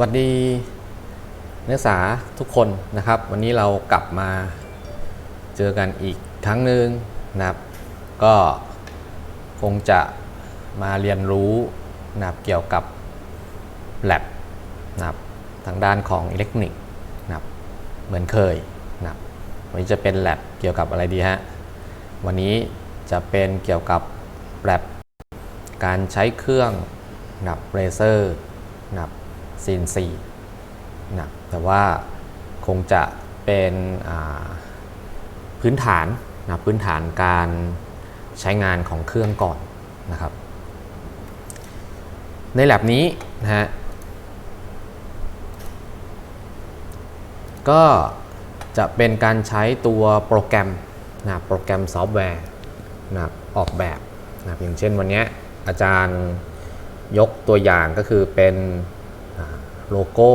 วัสดีนักศึกษาทุกคนนะครับ วันนี้เรากลับมาเจอกันอีกครั้งหนึ่งนะครับ ก็คงจะมาเรียนรู้นะครับเกี่ยวกับ lab นะครับทางด้านของอิเล็กทรอนิกส์นะครับเหมือนเคยนะครับวันนี้จะเป็น lab เกี่ยวกับอะไรดีฮะวันนี้จะเป็นเกี่ยวกับ lab การใช้เครื่องนะครับเรเซอร์นะครับ CNC นะครับแต่ว่าคงจะเป็นพื้นฐานนะพื้นฐานการใช้งานของเครื่องก่อนนะครับ ในแ a บนี้นะฮะก็จะเป็นการใช้ตัวโปรแกรมนะโปรแกรมซอฟต์แวร์นะออกแบบนะอย่างเช่นวันนี้อาจารย์ยกตัวอย่างก็คือเป็น โลโก้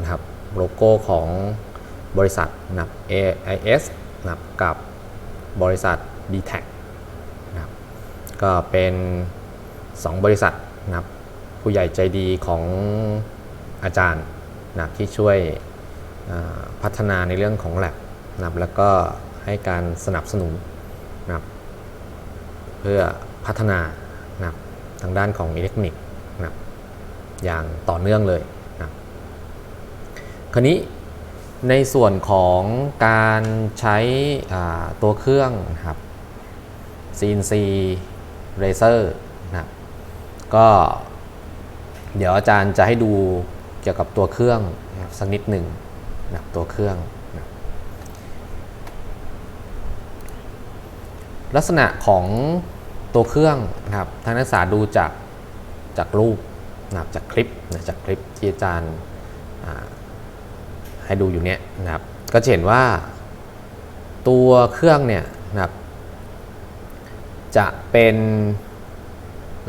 นะครับโลโก้ของบริษัทนะครับ AIS นะครับกับบริษัท d t a c นะครับก็เป็น 2 บริษัทนะครับผู้ใหญ่ใจดีของอาจารย์นะครับที่ช่วยพัฒนาในเรื่องของ lab นะครับแล้วก็ให้การสนับสนุนนะครับเพื่อพัฒนานะครับทางด้านของอิเล็กทรอนิกส์นะครับอย่างต่อเนื่องเลย รับคราวนี้ในส่วนของการใช้ตัวเครื่องนะครับ CNC Racer นะครับก็เดี๋ยวอาจารย์จะให้ดูเกี่ยวกับตัวเครื่องนะครับสักนิดหนึ่งนะครับตัวเครื่องนะลักษณะของตัวเครื่องนะครับทางนักศึกษาดูจากจากรูปนะครับจากคลิปนะจากคลิปที่อาจารย์ ให้ดูอยู่เนี่ยนะครับ ก็จะเห็นว่า ตัวเครื่องเนี่ยนะครับ จะเป็น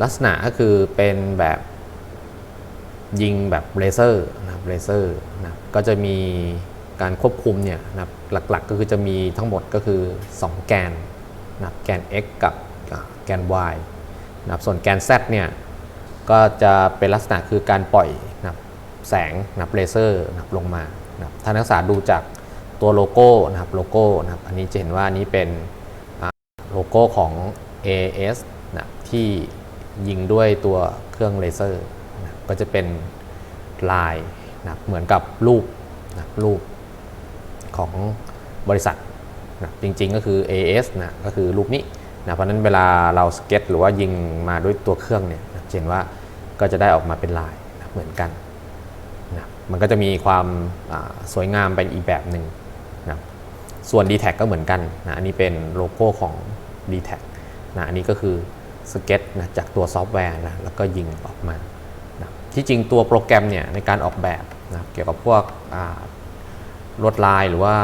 ลักษณะก็คือเป็นแบบยิงแบบเลเซอร์นะครับเลเซอร์นะครับก็จะมีการควบคุมเนี่ยนะครับหลักๆก็คือจะมีทั้งหมดก็คือ 2 แกนนะครับแกน x กับแกน y นะครับส่วนแกน z เนี่ยก็จะเป็นลักษณะคือการปล่อยนะแสงนะครับเลเซอร์นะลงมา นะถ้านักศึกษาดูจากตัวโลโก้นะครับโลโก้นะครับอันนี้จะเห็นว่านี้เป็นโลโก้ของ AS นะที่ยิงด้วยตัวเครื่องเลเซอร์นะก็จะเป็นลายนะเหมือนกับรูปนะรูปของบริษัทนะจริงๆก็คือ AS นะก็คือรูปนี้นะเพราะนั้นเวลาเราสเก็ตหรือว่ายิงมาด้วยตัวเครื่องเนี่ยนะจะเห็นว่าก็จะได้ออกมาเป็นลายนะเหมือนกัน มันก็จะมีความสวยงามไปอีกแบบหนึ่งนะส่วน d t แทก็เหมือนกันนะอันนี้เป็นโลโก้ของ d t แทนะอันนี้ก็คือสเก็ตนะจากตัวซอฟต์แวร์นะแล้วก็ยิงออกมานะที่จริงตัวโปรแกรมเนี่ยในการออกแบบนะเกี่ยวกับพวกลวดลายหรือว่า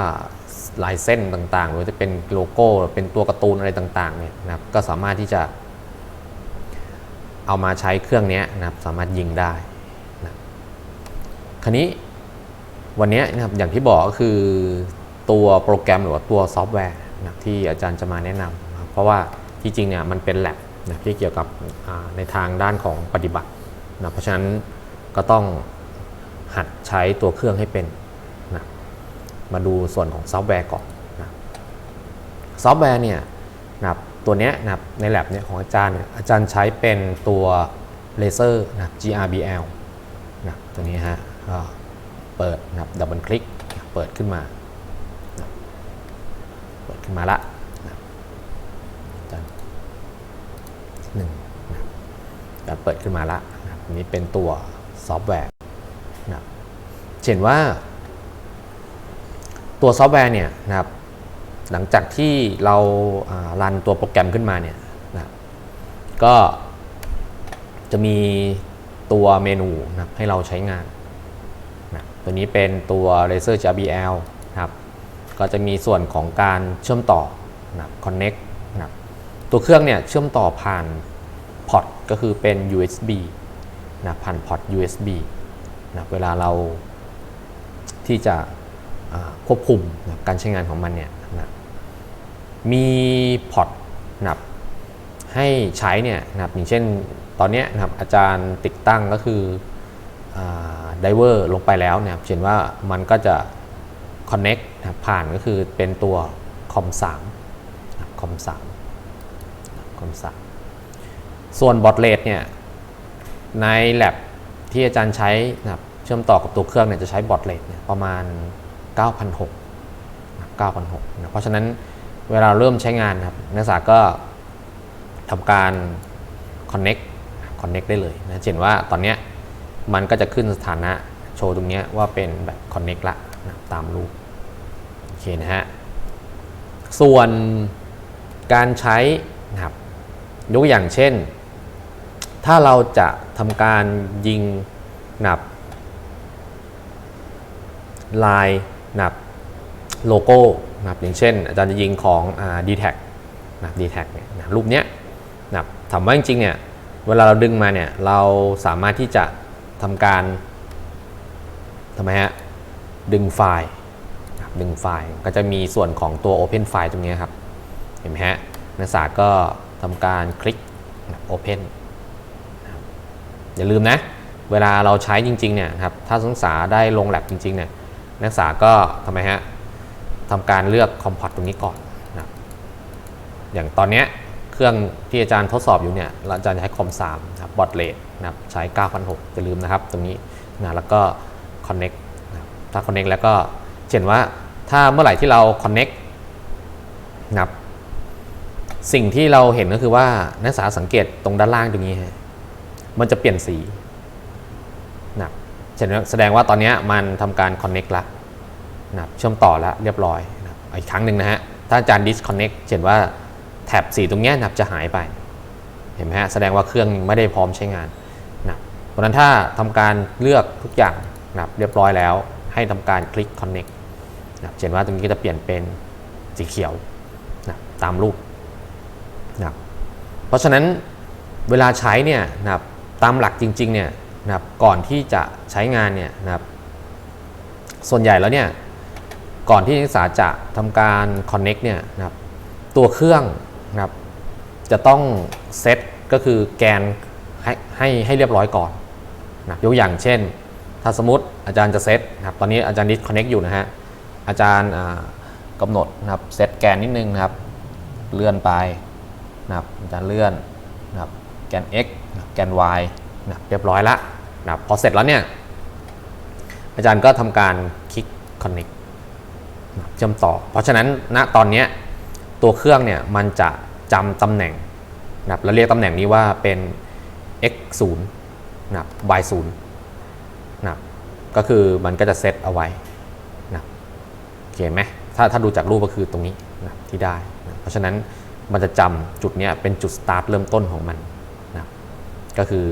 ลายเส้นต่างๆ หรือจะเป็นโลโก้เป็นตัวการ์ตูนอะไรต่างๆเนี่ยนะครับก็สามารถที่จะเอามาใช้เครื่องนี้นะครับสามารถยิงได้ คราวนี้วันนี้นะครับอย่างที่บอกก็คือตัวโปรแกรมหรือว่าตัวซอฟต์แวร์นะที่อาจารย์จะมาแนะนำนะครับเพราะว่าที่จริงเนี่ยมันเป็นแ a บนะที่เกี่ยวกับในทางด้านของปฏิบัตินะเพราะฉะนั้นก็ต้องหัดใช้ตัวเครื่องให้เป็นนะมาดูส่วนของซอฟต์แวร์ก่อนนะซอฟต์แวร์เนี่ยนะตัวเนี้ยนะครับใน lab เนี่ยของอาจารย์เนี่ยอาจารย์ใช้เป็นตัวเลเซอร์นะ GRBL นะตัวนี้ฮะ เปิดนะครับดับเบิลคลิกเปิดขึ้นมา เปิดขึ้นมาละนะหนึ่งนะจะเปิดขึ้นมาละอันนี้เป็นตัวซอฟต์แวร์นะครับเห็นว่า ตัวซอฟต์แวร์เนี่ยนะครับ หลังจากที่เราอ่ารันตัวโปรแกรมขึ้นมาเนี่ยนะก็จะมีตัวเมนูนะให้เราใช้งาน ตัวนี้เป็นตัว Razer JBL นะครับก็จะมีส่วนของการเชื่อมต่อนะ connect นะครับตัวเครื่องเนี่ยเชื่อมต่อผ่านพอร์ตก็คือเป็น USB นะผ่านพอร์ต USB นะเวลาเราที่จะควบคุมนะการใช้งานของมันเนี่ยนะมีพอร์ตนะครับให้ใช้เนี่ยนะอย่างเช่นตอนนี้นะครับอาจารย์ติดตั้งก็คือ ไดเวอร์ลงไปแล้วเนี่ยเห็นว่ามันก็จะ connect นะครับผ่านก็คือเป็นตัวคอม3คอม3คอม3ส่วนบอทเลทเนี่ยใน lab ที่อาจารย์ใช้นะเชื่อมต่อกับตัวเครื่องเนี่ยจะใช้บอทเลทเนี่ยประมาณ 9,600 9,600นะเพราะฉะนั้นเวลาเริ่มใช้งานนะครับนักศึกษาก็ทำการ connect connect ได้เลยนะเห็นว่าตอนเนี้ย มันก็จะขึ้นสถานะโชว์ตรงนี้ว่าเป็นแบบ connect ละนะตามรูปโอเคนะฮะส่วนการใช้นะครับยกอย่างเช่น ถ้าเราจะทำการยิงหนับ ลายหนับโลโก้นะครับอย่างเช่น อาจารย์จะยิงของดีแท็กนะครับดีแท็กเนี่ยนะรูปเนี้ยนะครับถามว่าจริงๆเนี่ยเวลาเราดึงมาเนี่ยเราสามารถที่จะ ทำการทำไมฮะดึงไฟล์ดึงไฟล์ก็จะมีส่วนของตัว Open File ตรงนี้ครับ เห็นไหมฮะนักศึกษาก็ทำการคลิก Open นอย่าลืมนะ เวลาเราใช้จริงๆเนี่ยครับถ้านักศึกษาได้ลงแลบจริงๆเนี่ยนักศึกษาก็ทำไมฮะทำการเลือกคอมพอตตรงนี้ก่อนนะอย่างตอนเนี้ย เครื่องที่อาจารย์ทดสอบอยู่เนี่ยอาจารย์ใช้คอม3นะครับบอทเลทนะครับใช้ 9,600อย่าลืมนะครับ ตรงนี้นะแล้วก็ Connect นะถ้า Connect แล้วก็เห็นว่าถ้าเมื่อไหร่ที่เรา Connect นะครับสิ่งที่เราเห็นก็คือว่านักศึกษาสังเกตตรงด้านล่างตรงนี้ฮะมันจะเปลี่ยนสีนะแสดงว่าตอนนี้มันทำการ Connect ละนะเชื่อมต่อแล้วเรียบร้อยนะอีกครั้งหนึ่งนะฮะถ้าอาจารย์ disconnect เห็นว่า แท็บสีตรงนี้นับจะหายไป เห็นไหมฮะ แสดงว่าเครื่องไม่ได้พร้อมใช้งานนะเพราะฉะนั้นถ้าทำการเลือกทุกอย่างนะเรียบร้อยแล้ว ให้ทำการคลิก connect นะเห็นว่าตรงนี้ก็จะเปลี่ยนเป็นสีเขียวนะตามรูปนะเพราะฉะนั้นเวลาใช้เนี่ยนะตามหลักจริงๆเนี่ยนะก่อนที่จะใช้งานเนี่ยนะส่วนใหญ่แล้วเนี่ยก่อนที่นักศึกษาจะทำการ connect เนี่ยนะครับตัวเครื่อง นะครับ จะต้องเซตก็คือแกนให้ให้ให้เรียบร้อยก่อนนะยกอย่างเช่น ถ้าสมมติอาจารย์จะเซตนะครับตอนนี้อาจารย์ดิสคอนเน็กอยู่นะฮะอาจารย์กำหนดนะครับเซตแกนนิดนึงนะครับ เลื่อนไปนะครับอาจารย์เลื่อนนะครับแกน x แกน y นะครับเรียบร้อยละนะครับพอเสร็จแล้วเนี่ยอาจารย์ก็ทำการคลิก connect นะครับเชื่อมต่อ เพราะฉะนั้นณตอนเนี้ย ตัวเครื่องเนี่ยมันจะจำตำแหน่งนะครับแล้วเรียกตำแหน่งนี้ว่าเป็น x 0นะครับ y 0นะครับก็คือมันก็จะเซตเอาไว้นะครับเห็นไหมถ้าถ้าดูจากรูปก็คือตรงนี้นะที่ได้นะเพราะฉะนั้นมันจะจำจุดเนี้ยเป็นจุดสตาร์ทเริ่มต้นของมันนะก็คือ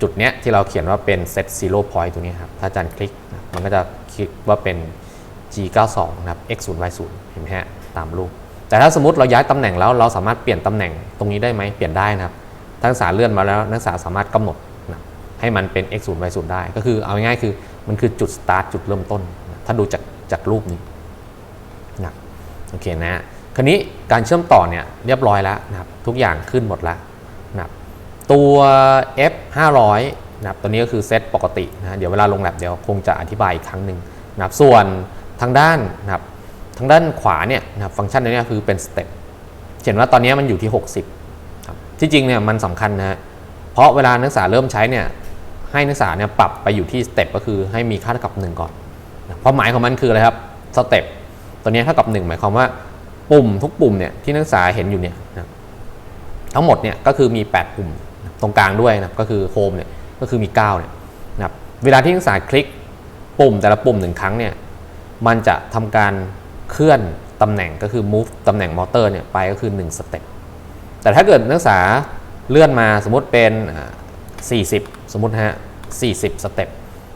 จุดเนี้ยที่เราเขียนว่าเป็น set zero point ตัวนี้ครับ ถ้าอาจารย์คลิกนะมันก็จะคลิกว่าเป็น G92 นะครับ x 0 y 0 เห็นไหมฮะ ตามรูป แต่ถ้าสมมติเราย้ายตำแหน่งแล้วเราสามารถเปลี่ยนตำแหน่งตรงนี้ได้ไหมเปลี่ยนได้นะครับนักศึกษาเลื่อนมาแล้วนักศึกษาสามารถกำหนดนะให้มันเป็น x 0 y 0ได้ ก็คือเอาง่ายๆคือมันคือจุดสตาร์ทจุดเริ่มต้นนะถ้าดูจากจากรูปนี้นะโอเคนะคราวนี้การเชื่อมต่อเนี่ยเรียบร้อยแล้วนะครับทุกอย่างขึ้นหมดแล้วนะครับตัว F 500นะครับตัวนี้ก็คือเซตปกตินะเดี๋ยวเวลาลงแลบเดี๋ยวคงจะอธิบายอีกครั้งหนึ่งนะครับส่วนทางด้านนะครับ ทางด้านขวาเนี่ยนะครับฟังก์ชันนี้คือเป็นสเต็ปเห็นว่าตอนนี้มันอยู่ที่ 60ครับที่จริงเนี่ยมันสำคัญนะเพราะเวลานักศึกษาเริ่มใช้เนี่ยให้นักศึกษาเนี่ยปรับไปอยู่ที่สเต็ปก็คือให้มีค่าเท่ากับ 1 ก่อนเพราะหมายของมันคืออะไรครับสเต็ปตัวนี้เท่ากับ 1 หมายความว่าปุ่มทุกปุ่มเนี่ยที่นักศึกษาเห็นอยู่เนี่ยนะทั้งหมดเนี่ยก็คือมี 8 ปุ่มตรงกลางด้วยนะก็คือโฮมเนี่ยก็คือมี9เนี่ยนะครับเวลาที่นักศึกษาคลิกปุ่มแต่ละปุ่มหนึ่งครั้งเนี่ยมันจะทำการ เคลื่อนตำแหน่งก็คือ move ตำแหน่งมอเตอร์เนี่ยไปก็คือ1สเต็ปแต่ถ้าเกิดนักศึกษาเลื่อนมาสมมติเป็น 40 สมมติฮะ 40 สเต็ป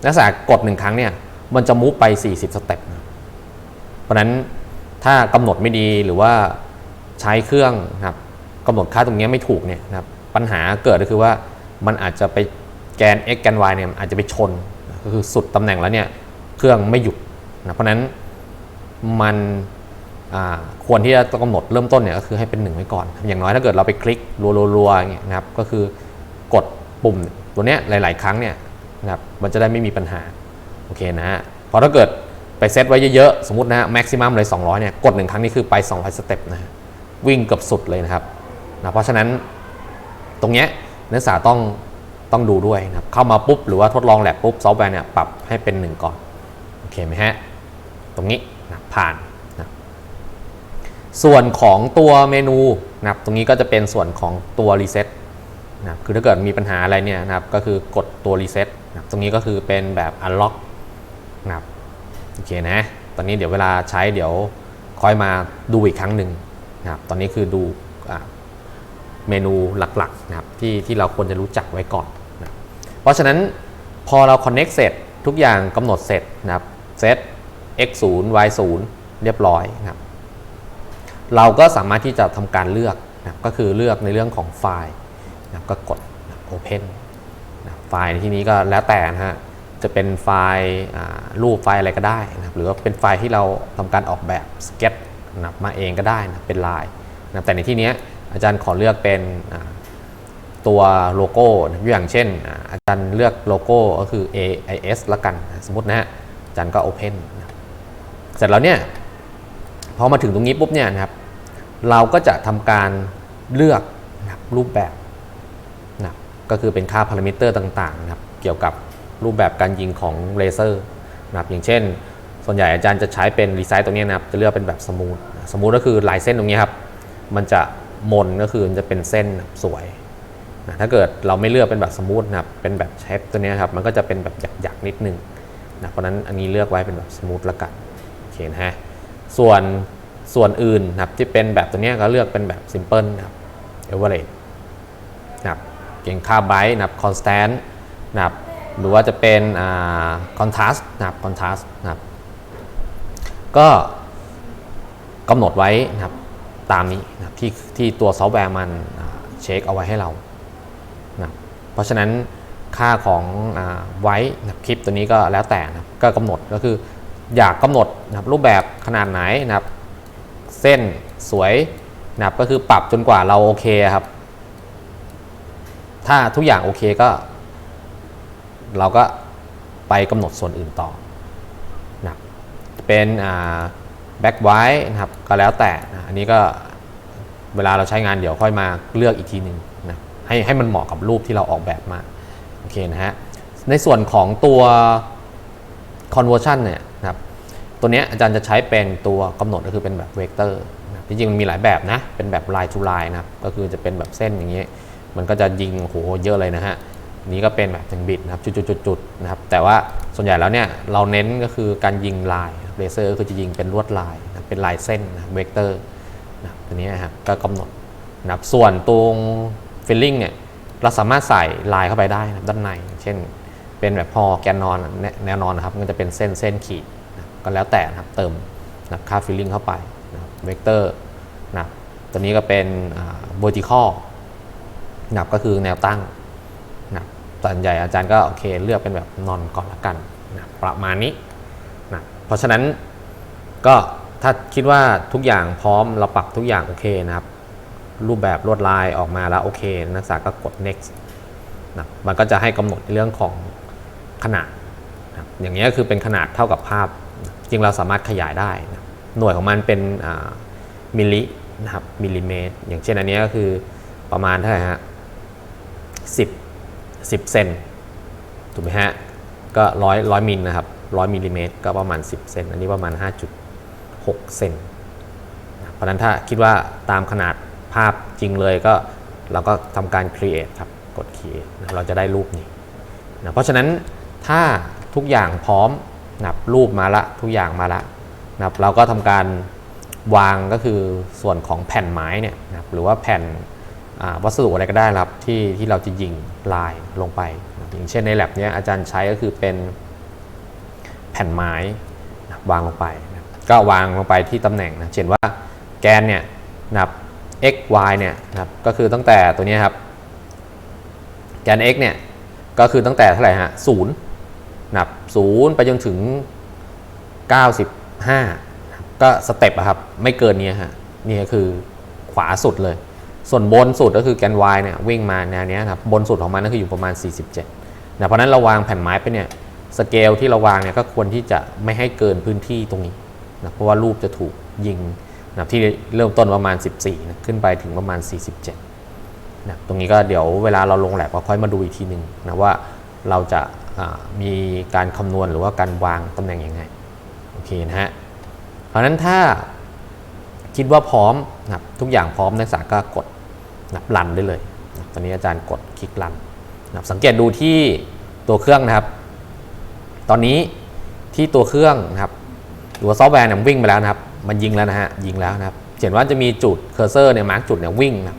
นักศึกษากดหนึ่งครั้งเนี่ยมันจะ move ไป 40 สเต็ปเพราะนั้นถ้ากำหนดไม่ดีหรือว่าใช้เครื่องนะครับกำหนดค่าตรงนี้ไม่ถูกเนี่ยนะครับปัญหาเกิดก็คือว่ามันอาจจะไปแกน x แกน y เนี่ยอาจจะไปชน ก็คือสุดตำแหน่งแล้วเนี่ยเครื่องไม่หยุดนะเพราะนั้น มันควรที่จะกำหนดเริ่มต้นเนี่ยก็คือให้เป็นหนึ่งไว้ก่อน อย่างน้อยถ้าเกิดเราไปคลิกรัวๆๆอย่างเงี้ยนะครับก็คือกดปุ่มตัวเนี้ยหลาย ๆ ครั้งเนี่ยนะครับมันจะได้ไม่มีปัญหาโอเคนะฮะพราะถ้าเกิดไปเซตไว้เยอะๆ สมมตินะฮะแม็กซิมัมเลย 200 เนี่ย กดหนึ่งครั้งนี่คือไป 200สเต็ปนะฮะวิ่งเกือบสุดเลยนะครับนะเพราะฉะนั้นตรงเนี้ยนักศึกษาต้องต้องดูด้วยนะครับเข้ามาปุ๊บ หรือว่าทดลองแลบปุ๊บซอฟต์แวร์เนี่ยปรับให้เป็นหนึ่งก่อน โอเคไหมฮะ ตรงนี้ ผ่านนะส่วนของตัวเมนูนะครับตรงนี้ก็จะเป็นส่วนของตัวรีเซ็ตนะครับคือถ้าเกิดมีปัญหาอะไรเนี่ยนะครับก็คือกดตัวรีเซ็ตนะครับตรงนี้ก็คือเป็นแบบ unlock นะครับโอเคนะ ตอนนี้เดี๋ยวเวลาใช้เดี๋ยวคอยมาดูอีกครั้งหนึ่งนะครับตอนนี้คือดูอเมนูหลักๆนะครับที่ที่เราควรจะรู้จักไว้ก่อนนะเพราะฉะนั้นพอเรา connect เสร็จทุกอย่างกำหนดเสร็จนะครับเซต x 0 y 0เรียบร้อยนะครับเราก็สามารถที่จะทำการเลือกนะก็คือเลือกในเรื่องของไฟล์นะก็กดนะ Open นะไฟล์ในที่นี้ก็แล้วแต่นะฮะจะเป็นไฟล์รูปไฟล์อะไรก็ได้นะครับหรือว่าเป็นไฟล์ที่เราทำการออกแบบสเก็ตนะมาเองก็ได้นะเป็นลายนะแต่ในที่นี้อาจารย์ขอเลือกเป็นตัวโลโก้นะอย่างเช่น อาจารย์เลือกโลโก้ก็คือ AIS ละกันนะสมมตินะฮะอาจารย์ก็ Open นะ เสร็จแล้วเนี่ยพอมาถึงตรงนี้ปุ๊บเนี่ยนะครับ เราก็จะทำการเลือกนะร,รูปแบบนะก็คือเป็นค่าพารามิเตอร์ต่างๆนะครับ เกี่ยวกับรูปแบบการยิงของเลเซอร์นะครับอย่างเช่น ส่วนใหญ่อาจารย์จะใช้เป็นรีไซต์ตรงนี้นะครับ จะเลือกเป็นแบบสมูทสมูทก็คือลายเส้นตรงนี้ครับ มันจะมนก็คือมันจะเป็นเส้นสวยนะถ้าเกิดเราไม่เลือกเป็นแบบสมูทนะครับ เป็นแบบเชฟตัวนี้ครับ มันก็จะเป็นแบบหยักๆนิดนึงนะเพราะนั้นอันนี้เลือกไว้เป็นแบบสมูทละกัน เคนะฮะส่วนส่วนอื่นนะครับที่เป็นแบบตัวนี้ก็เลือกเป็นแบบ simple นะครับ average นะครับเก่งค่าไบต์นะครับ constant นะครับหรือว่าจะเป็นอ่า contrast นะครับ contrast นะครับก็กำหนดไว้นะครับตามนี้นะครับที่ที่ตัวซอฟต์แวร์มันเช็คเอาไว้ให้เรานะครับเพราะฉะนั้นค่าของอไว้นะครับคลิปตัวนี้ก็แล้วแต่นะครับก็กำหนดก็คือ อยากกำหนดนะครับรูปแบบขนาดไหนนะครับ เส้นสวยนะครับก็คือปรับจนกว่าเราโอเคครับ ถ้าทุกอย่างโอเคก็ เราก็ไปกำหนดส่วนอื่นต่อนะครับเป็นแบ็กไว้นะครับก็แล้วแต่นะอันนี้ก็เวลาเราใช้งานเดี๋ยวค่อยมาเลือกอีกทีหนึ่งนะให้ให้มันเหมาะกับรูปที่เราออกแบบมา โอเคนะฮะ ในส่วนของตัว conversion เนี่ยนะครับตัวเนี้ยอาจารย์จะใช้เป็นตัวกำหนดก็คือเป็นแบบเวกเตอร์นะจริงๆมันมีหลายแบบนะ เป็นแบบ line to line นะครับก็คือจะเป็นแบบเส้นอย่างเงี้ยมันก็จะยิงโหเยอะเลยนะฮะนี้ก็เป็นแบบถึงบิตนะครับจุดๆๆๆนะครับแต่ว่าส่วนใหญ่แล้วเนี่ยเราเน้นก็คือการยิงลายเลเซอร์ก็คือจะยิงเป็นลวดลายนะเป็นลายเส้นนะเวกเตอร์นะตัวนี้นะครับก็กำหนดนะครับส่วนตรงฟิลลิ่งเนี่ยเราสามารถใส่ลายเข้าไปได้นะด้านใน เช่น เป็นแบบพอแกนนอนแนวนอนนะครับมันจะเป็นเส้นเส้นขีดนะก็แล้วแต่นะครับเติมนะครับค่าฟิลลิ่งเข้าไปนะเวกเตอร์นะครับตัวนี้ก็เป็นอ่า vertical นะครับก็คือแนวตั้งนะครับส่วนใหญ่อาจารย์ก็โอเคเลือกเป็นแบบนอนก่อนละกันนะประมาณนี้นะเพราะฉะนั้นก็ถ้าคิดว่าทุกอย่างพร้อมเราปรับทุกอย่างโอเคนะครับรูปแบบลวดลายออกมาแล้วโอเค นักศึกษาก็กด next นะมันก็จะให้กำหนดเรื่องของ ขนาดนะอย่างนี้ยคือเป็นขนาดเท่ากับภาพ จริงเราสามารถขยายได้นะหน่วยของมันเป็นมิลลินะครับมิลลิเมตร อย่างเช่นอันนี้ก็คือประมาณเท่าไหร่ฮะสิบสิบเซนถูกไหมฮะ ก็ร้อยร้อยมิลนะครับร้อยมิลลิเมตรก็ประมาณ 10 เซน อันนี้ประมาณ 5.6 เซน เพราะฉะนั้นถ้าคิดว่าตามขนาดภาพจริงเลยก็เราก็ทำการ create ครับ กด create นะเราจะได้รูปนี้นะเพราะฉะนั้น ถ้าทุกอย่างพร้อมนับรูปมาละทุกอย่างมาละนับเราก็ทำการวางก็คือส่วนของแผ่นไม้เนี่ยนะครับหรือว่าแผ่นวัสดุอะไรก็ได้ครับที่ที่เราจะยิงลายลงไปนะอย่างเช่นในแ a บเนี้ยอาจารย์ใช้ก็คือเป็นแผ่นไม้นะวางลงไปนะก็วางลงไปที่ตำแหน่งนะเช่นว่าแกนเนี่ยนับ x y เนี่ยนะครับก็คือตั้งแต่ตัวนี้ครับแกน x เนี่ยก็คือตั้งแต่เท่าไหร่ฮะศูนย์ นะับศูนย์ไปจนถึง 95 ก็สเต็ปอะครับ ไม่เกินนี้ฮะนี่คือขวาสุดเลย ส่วนบนสุดก็คือแกน y เนี่ยวิ่งมาแนวนี้ครับบนสุดของมันก็คืออยู่ประมาณ 47นะเพราะนั้นเราวางแผ่นไม้ไปเนี่ยสเกลที่เราวางเนี่ยก็ควรที่จะไม่ให้เกินพื้นที่ตรงนี้นะเพราะว่ารูปจะถูกยิงนะที่เริ่มต้นประมาณ 14นะขึ้นไปถึงประมาณ 47นะตรงนี้ก็เดี๋ยวเวลาเราลงแลบก็ค่อยมาดูอีกทีหนึ่งนะว่าเราจะ มีการคำนวณหรือว่าการวางตำแหน่งยังไงโอเคนะฮะเพราะนั้นถ้าคิดว่าพร้อมนะทุกอย่างพร้อมนักศึกษาก็กดนะรันได้เลยนะตอนนี้อาจารย์กดคลิกรันนะสังเกตดูที่ตัวเครื่องนะครับ ตอนนี้ที่ตัวเครื่องนะครับหรือว่าซอฟต์แวร์เนี่ยวิ่งไปแล้วนะครับ มันยิงแล้วนะฮะยิงแล้วนะครับเห็นว่าจะมีจุดเคอร์เซอร์เนี่ยมาร์กจุดเนี่ยวิ่งนะ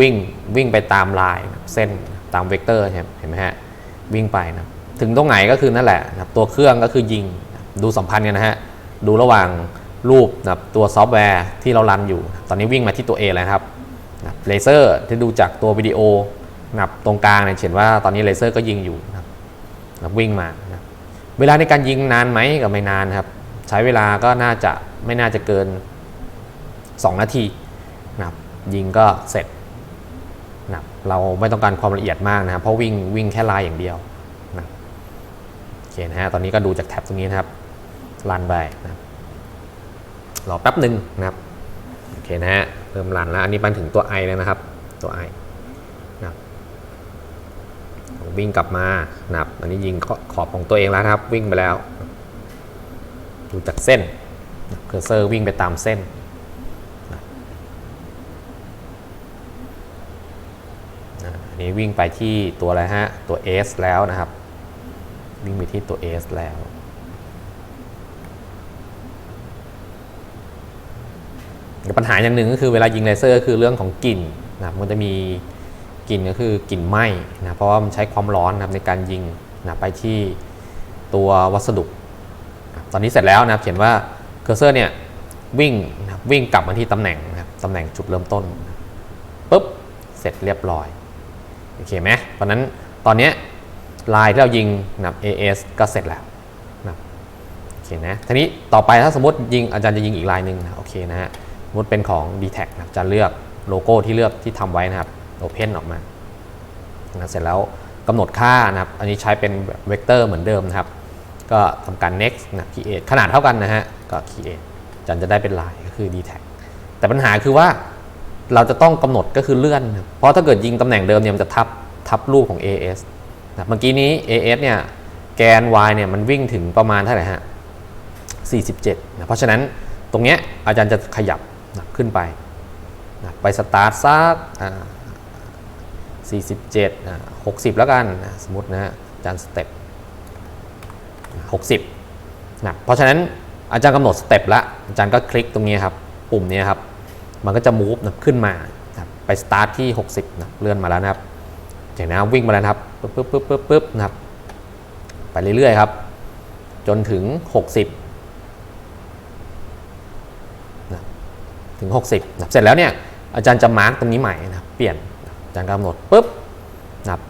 วิ่งวิ่งไปตามลายนะเส้นตามเวกเตอร์เห็นไหมฮะวิ่งไปนะ ถึงตรงไหนก็คือนั่นแหละนะครับตัวเครื่องก็คือยิงดูสัมพันธ์กันนะฮะดูระหว่างรูปนะครับตัวซอฟต์แวร์ที่เรารันอยู่ ตอนนี้วิ่งมาที่ตัว A แล้วนะครับนะครับเลเซอร์ที่ดูจากตัววิดีโอนะครับตรงกลางเนี่ยเห็นว่าตอนนี้เลเซอร์ก็ยิงอยู่นะครับนะวิ่งมานะเวลาในการยิงนานไหมก็ไม่นานครับ ใช้เวลาก็น่าจะไม่น่าจะเกิน 2 นาทีนะครับยิงก็เสร็จนะครับเราไม่ต้องการความละเอียดมากนะครับเพราะวิ่งวิ่งแค่ลายอย่างเดียว เคนะฮะ ตอนนี้ก็ดูจากแท็บตรงนี้นะครับ รันไปนะครับ รอแป๊บหนึ่งนะครับ โอเคนะฮะ เริ่มรันแล้ว อันนี้มันถึงตัว I แล้วนะครับ ตัว I นะครับวิ่งกลับมานะครับ อันนี้ยิงขอบของตัวเองแล้วนะครับ วิ่งไปแล้ว ดูจากเส้น เคอร์เซอร์วิ่งไปตามเส้นนะอันนี้วิ่งไปที่ตัวอะไรฮะ ตัว S แล้วนะครับ วิ่งไปที่ตัว S แล้ว ปัญหาอย่างหนึ่งก็คือเวลายิงเลเซอร์คือเรื่องของกลิ่นนะมันจะมีกลิ่นก็คือกลิ่นไหม้นะเพราะว่ามันใช้ความร้อนนะในการยิงนะไปที่ตัววัสดุ ตอนนี้เสร็จแล้วนะเขียนว่าเคอร์เซอร์เนี่ยวิ่งนะวิ่งกลับมาที่ตำแหน่งนะตำแหน่งจุดเริ่มต้นปุ๊บเสร็จเรียบร้อยโอเคไหมเพราะนั้นตอนนี้ ลายที่เรายิงนะครับ AS ก็เสร็จแล้วนะโอเคนะทีนี้ต่อไปถ้าสมมติยิงอาจารย์จะยิงอีกลายหนึ่งนะโอเคนะฮะสมมติเป็นของ d t แทนะจะเลือกโลโก้ที่เลือกที่ทำไว้นะครับ Open ออกมานะเสร็จแล้วกำหนดค่านะครับ อันนี้ใช้เป็นเวกเตอร์เหมือนเดิมนะครับ ก็ทำการ next นะ create ขนาดเท่ากันนะฮะ ก็ create จันจะได้เป็นลายก็คือ d t แทแต่ปัญหาคือว่าเราจะต้องกำหนดก็คือเลื่อนนะเพราะถ้าเกิดยิงตำแหน่งเดิมเนี่ยมันจะทับทับรูปของ AS เมื่อกี้นี้ AS เนี่ยแกน Y เนี่ยมันวิ่งถึงประมาณเท่าไหร่ฮะ 47นะเพราะฉะนั้นตรงเนี้ยอาจารย์จะขยับนะขึ้นไปนะไปสตาร์ทซัก47อ่า60 แล้วกันนะสมมตินะฮะอาจารย์สเต็ป60นะเพราะฉะนั้นอาจารย์กำหนดสเต็ปละอาจารย์ก็คลิกตรงนี้ครับ ปุ่มนี้ครับ มันก็จะ move นะขึ้นมานะไปสตาร์ทที่ 60นะเลื่อนมาแล้วนะครับ เห็นนะวิ่งมาแล้วครับปึ๊บปึ๊บปึ๊บปึ๊บปึ๊บนะครับไปเรื่อยๆครับ จนถึง 60นะถึง 60นะเสร็จแล้วเนี่ยอาจารย์จะมาร์กตรงนี้ใหม่นะเปลี่ยนอาจารย์กำหนดปุ๊บนะครับ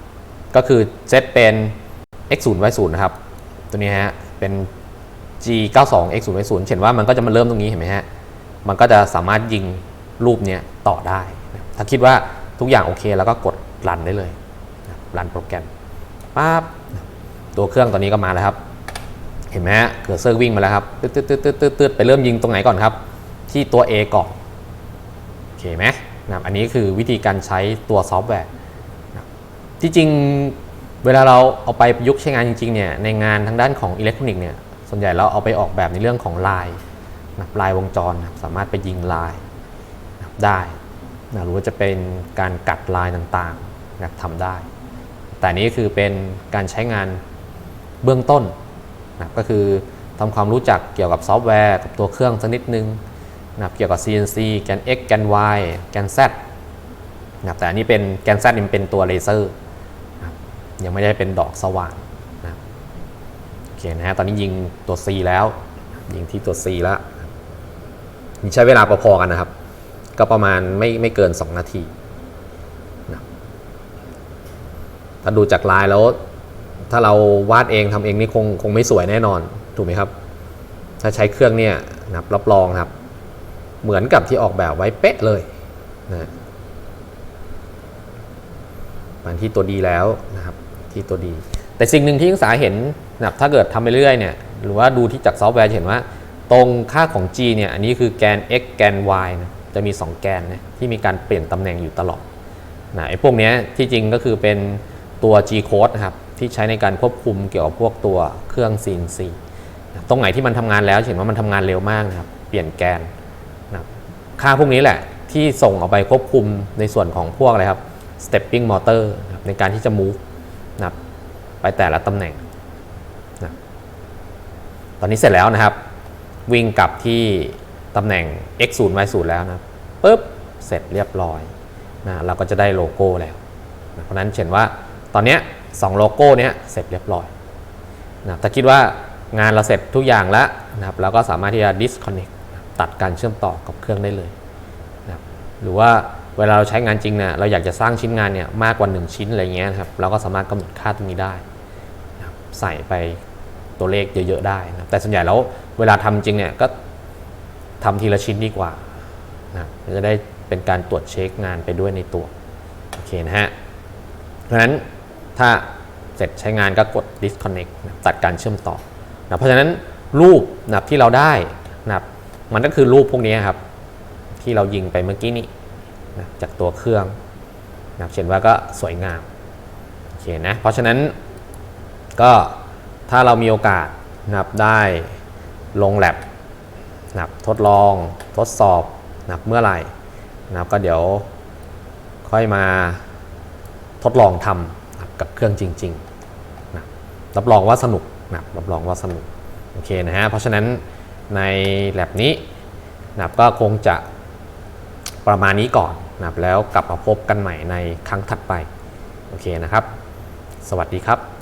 ก็คือเซตเป็น x 0 y 0นะครับ ตัวนี้ฮะเป็น g 9 2 x 0 y 0เห็นว่ามันก็จะมาเริ่มตรงนี้เห็นไหมฮะมันก็จะสามารถยิงรูปเนี้ยต่อได้ ถ้าคิดว่าทุกอย่างโอเคแล้วก็กดรันได้เลย รันโปรแกรมปั๊บตัวเครื่องตอนนี้ก็มาแล้วครับ เห็นไหมฮะเคอร์เซอร์วิ่งมาแล้วครับตืดตืดตืดตืดตืดตืดไปเริ่มยิงตรงไหนก่อนครับ ที่ตัว A ก่อนโอเคไหมนะอันนี้คือวิธีการใช้ตัวซอฟต์แวร์นะที่จริงเวลาเราเอาไปประยุกต์ใช้งานจริงๆเนี่ยในงานทางด้านของอิเล็กทรอนิกส์เนี่ยส่วนใหญ่เราเอาไปออกแบบในเรื่องของลายนะลายวงจรนะสามารถไปยิงลายนะได้นะหรือว่าจะเป็นการกัดลายต่างๆนะทำได้ แต่นี้คือเป็นการใช้งานเบื้องต้นนะครับก็คือทำความรู้จักเกี่ยวกับซอฟต์แวร์กับตัวเครื่องสักนิดนึงนะครับเกี่ยวกับ CNC แกน X แกน Y แกน Z นะครับแต่อันนี้เป็นแกน Z นี่มันเป็นตัวเลเซอร์นะครับยังไม่ได้เป็นดอกสว่างนะครับโอเคนะฮะตอนนี้ยิงตัว C แล้ว ยิงที่ตัว C แล้วนี่ใช้เวลาพอๆกันนะครับ ก็ประมาณไม่ไม่เกิน 2 นาที ถ้าดูจากลายแล้ว ถ้าเราวาดเองทำเองนี่คงคงไม่สวยแน่นอนถูกไหมครับ ถ้าใช้เครื่องเนี่ยนะครับรับรองครับ เหมือนกับที่ออกแบบไว้เป๊ะเลยนะมันที่ตัวดีแล้วนะครับที่ตัวดี แต่สิ่งหนึ่งที่นักศึกษาเห็นนะครับถ้าเกิดทำไปเรื่อยเนี่ยหรือว่าดูที่จากซอฟต์แวร์เห็นว่า ตรงค่าของ g เนี่ยอันนี้คือแกน x แกน y นะจะมี 2 แกนนะที่มีการเปลี่ยนตำแหน่งอยู่ตลอดนะไอ้พวกนี้ที่จริงก็คือเป็น ตัว g code นะครับที่ใช้ในการควบคุมเกี่ยวกับพวกตัวเครื่อง CNC ตรงไหนที่มันทำงานแล้วเห็นว่ามันทำงานเร็วมากนะครับ เปลี่ยนแกนนะครับค่าพวกนี้แหละที่ส่งออกไปควบคุมในส่วนของพวกอะไรครับ stepping motor นะในการที่จะ move นะครับไปแต่ละตำแหน่งนะตอนนี้เสร็จแล้วนะครับ วิ่งกลับที่ตำแหน่ง x 0 y 0แล้วนะครับปุ๊บ เสร็จเรียบร้อยนะเราก็จะได้โลโก้แล้วนะเพราะฉะนั้นเห็นว่า ตอนนี้สองโลโก้เนี้ยเสร็จเรียบร้อยนะถ้าคิดว่างานเราเสร็จทุกอย่างแล้วนะครับเราก็สามารถที่จะ disconnect ตัดการเชื่อมต่อกับเครื่องได้เลยนะครับหรือว่าเวลาเราใช้งานจริงเนี่ยเราอยากจะสร้างชิ้นงานเนี่ยมากกว่า 1 ชิ้นอะไรเงี้ยนะครับเราก็สามารถกำหนดค่าตรงนี้ได้นะครับใส่ไปตัวเลขเยอะๆได้นะครับแต่ส่วนใหญ่แล้วเวลาทำจริงเนี่ยก็ทำทีละชิ้นดีกว่านะจะได้เป็นการตรวจเช็คงานไปด้วยในตัวโอเคนะฮะเพราะฉะนั้น ถ้าเสร็จใช้งานก็กด disconnect นะตัดการเชื่อมต่อนะเพราะฉะนั้นรูปนะครับที่เราได้นะครับมันก็คือรูปพวกนี้ครับ ที่เรายิงไปเมื่อกี้นี้นะจากตัวเครื่องนะครับเห็นว่าก็สวยงามโอเคนะเพราะฉะนั้นก็ถ้าเรามีโอกาสนะครับได้ลงแลบนะครับทดลองทดสอบนะครับเมื่อไหร่นะครับก็เดี๋ยวค่อยมาทดลองทำ กับเครื่องจริงๆนะรับรองว่าสนุกนะรับรองว่าสนุกโอเคนะฮะเพราะฉะนั้นในแ a บนี้นะครับก็คงจะประมาณนี้ก่อนนะครับแล้วกลับมาพบกันใหม่ในครั้งถัดไปโอเคนะครับ สวัสดีครับ